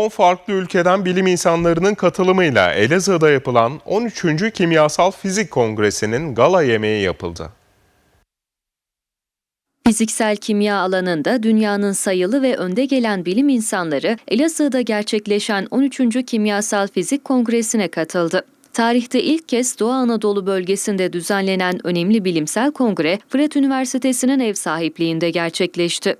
10 farklı ülkeden bilim insanlarının katılımıyla Elazığ'da yapılan 13. Kimyasal Fizik Kongresi'nin gala yemeği yapıldı. Fiziksel kimya alanında dünyanın sayılı ve önde gelen bilim insanları Elazığ'da gerçekleşen 13. Kimyasal Fizik Kongresi'ne katıldı. Tarihte ilk kez Doğu Anadolu bölgesinde düzenlenen önemli bilimsel kongre Fırat Üniversitesi'nin ev sahipliğinde gerçekleşti.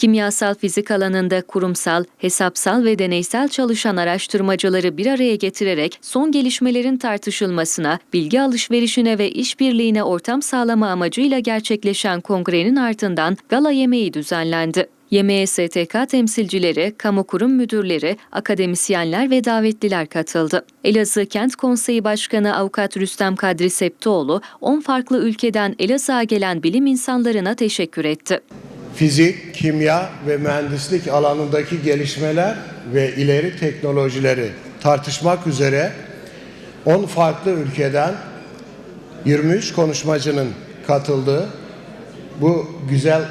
Kimyasal fizik alanında kurumsal, hesapsal ve deneysel çalışan araştırmacıları bir araya getirerek son gelişmelerin tartışılmasına, bilgi alışverişine ve işbirliğine ortam sağlama amacıyla gerçekleşen kongrenin ardından gala yemeği düzenlendi. Yemeğe STK temsilcileri, kamu kurum müdürleri, akademisyenler ve davetliler katıldı. Elazığ Kent Konseyi Başkanı Avukat Rüstem Kadri Septoğlu, 10 farklı ülkeden Elazığ'a gelen bilim insanlarına teşekkür etti. Fizik, kimya ve mühendislik alanındaki gelişmeler ve ileri teknolojileri tartışmak üzere 10 farklı ülkeden 23 konuşmacının katıldığı bu güzel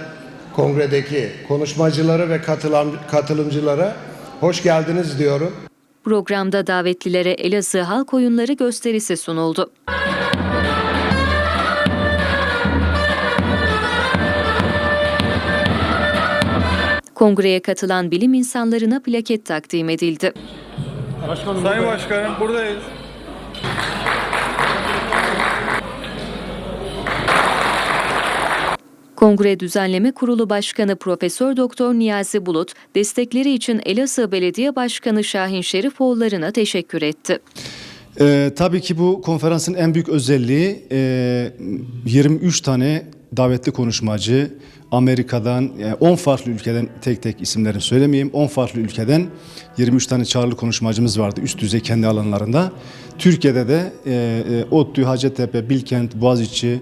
kongredeki konuşmacılara ve katılan, katılımcılara hoş geldiniz diyorum. Programda davetlilere Elazığ Halk Oyunları gösterisi sunuldu. Kongreye katılan bilim insanlarına plaket takdim edildi. Sayın Başkanım buradayız. Kongre Düzenleme Kurulu Başkanı Profesör Doktor Niyazi Bulut, destekleri için Elazığ Belediye Başkanı Şahin Şerifoğulları'na teşekkür etti. Ee, tabii ki bu konferansın en büyük özelliği e, 23 tane davetli konuşmacı Amerika'dan yani 10 farklı ülkeden tek tek isimlerini söylemeyeyim 10 farklı ülkeden 23 tane çağrılı konuşmacımız vardı üst düzey kendi alanlarında. Türkiye'de de e, e, ODTÜ, Hacettepe, Bilkent, Boğaziçi,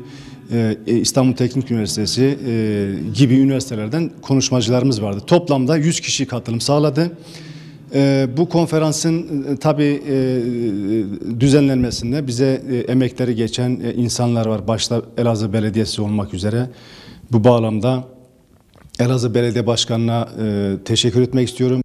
e, İstanbul Teknik Üniversitesi e, gibi üniversitelerden konuşmacılarımız vardı. Toplamda 100 kişi katılım sağladı. Ee, bu konferansın e, tabii e, düzenlenmesinde bize e, emekleri geçen e, insanlar var. Başta Elazığ Belediyesi olmak üzere. Bu bağlamda Elazığ Belediye Başkanı'na e, teşekkür etmek istiyorum.